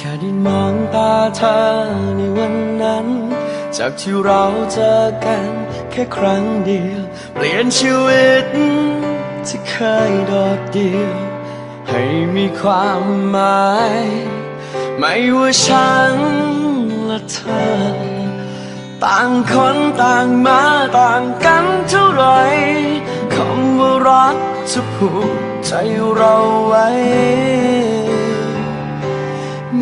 แค่ได้มองตาเธอในวันนั้น จากที่เราเจอกันแค่ครั้งเดียว เปลี่ยนชีวิตที่เคยโดดเดี่ยว ให้มีความหมาย ไม่ว่าฉันและเธอ ต่างคนต่างมาต่างกันเท่าไหรคำว่ารักจะผูกใจเราไว้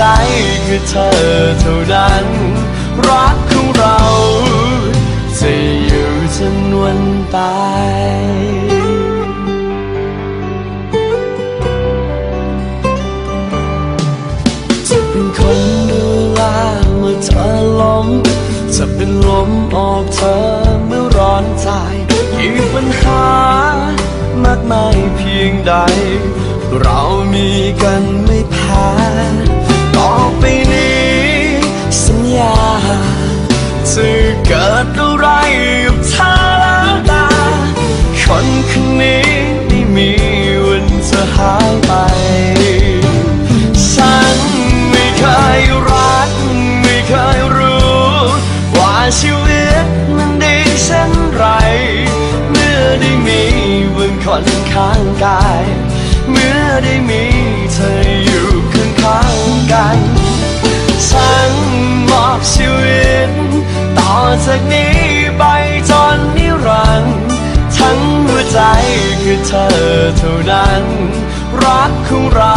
ใจคือเธอเท่านั้น รักของเราจะอยู่จนวันตายจะเป็นคนดูแลเมื่อเธอล้มจะเป็นลมออกเธอเมื่อร้อนใจกี่ปัญหามากมายเพียงใด เรามีกันไม่แพ้ มันดีเช่นไร เมื่อได้มีบนคนข้างกาย เมื่อได้มีเธออยู่ข้างข้างๆกันฉันมอบชีวิต ต่อจากนี้ไปจนนิรันดร์ทั้งหัวใจคือเธอเท่านั้น รักของเรา